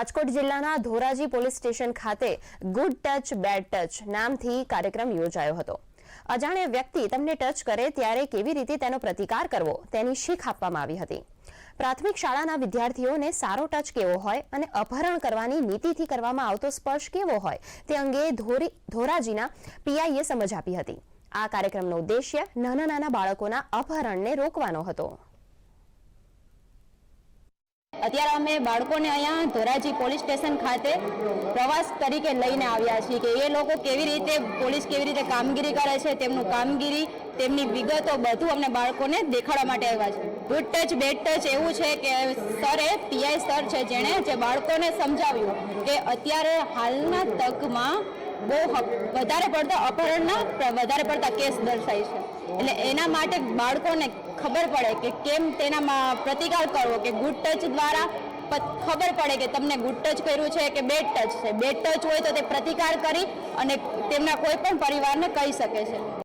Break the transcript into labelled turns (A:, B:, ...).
A: રાજકોટ જિલ્લાના Dhoraji police station ખાતે good touch, bad touch નામથી કાર્યક્રમ યોજાયો હતો. અજાણ્યા વ્યક્તિ તમને ટચ કરે ત્યારે કેવી રીતે તેનો પ્રતિકાર કરવો તેની શીખ આપવામાં આવી હતી. પ્રાથમિક શાળાના વિદ્યાર્થીઓને સારો ટચ કેવો હોય અને અપહરણ કરવાની નીતિથી કરવામાં આવતો સ્પર્શ કેવો હોય તે અંગે ધોરાજીના પીઆઈએ સમજ આપી હતી. આ કાર્યક્રમનો ઉદ્દેશ્ય નાના નાના બાળકોના અપહરણને રોકવાનો હતો.
B: અત્યારે અમે બાળકોને અહીંયા ધોરાજી પોલીસ સ્ટેશન ખાતે પ્રવાસ તરીકે લઈને આવ્યા છીએ કે એ લોકો કેવી રીતે પોલીસ કેવી રીતે કામગીરી કરે છે, તેમનું કામગીરી, તેમની વિગતો બધું અમને બાળકોને દેખાડવા માટે આવ્યા છે. ગુડ ટચ બેડ ટચ એવું છે કે સરે પીઆઈ સર છે જેણે જે બાળકોને સમજાવ્યું કે અત્યારે હાલના તકમાં બહુ વધારે પડતા અપહરણના, વધારે પડતા કેસ દર્શાય છે. એટલે એના માટે બાળકોને ખબર પડે કે કેમ તેનામાં પ્રતિકાર કરવો કે ગુડ ટચ દ્વારા ખબર પડે કે તમને ગુડ ટચ કર્યું છે કે બેડ ટચ છે. બેડ ટચ હોય તો તે પ્રતિકાર કરી અને તેમના કોઈ પણ પરિવારને કહી શકે છે.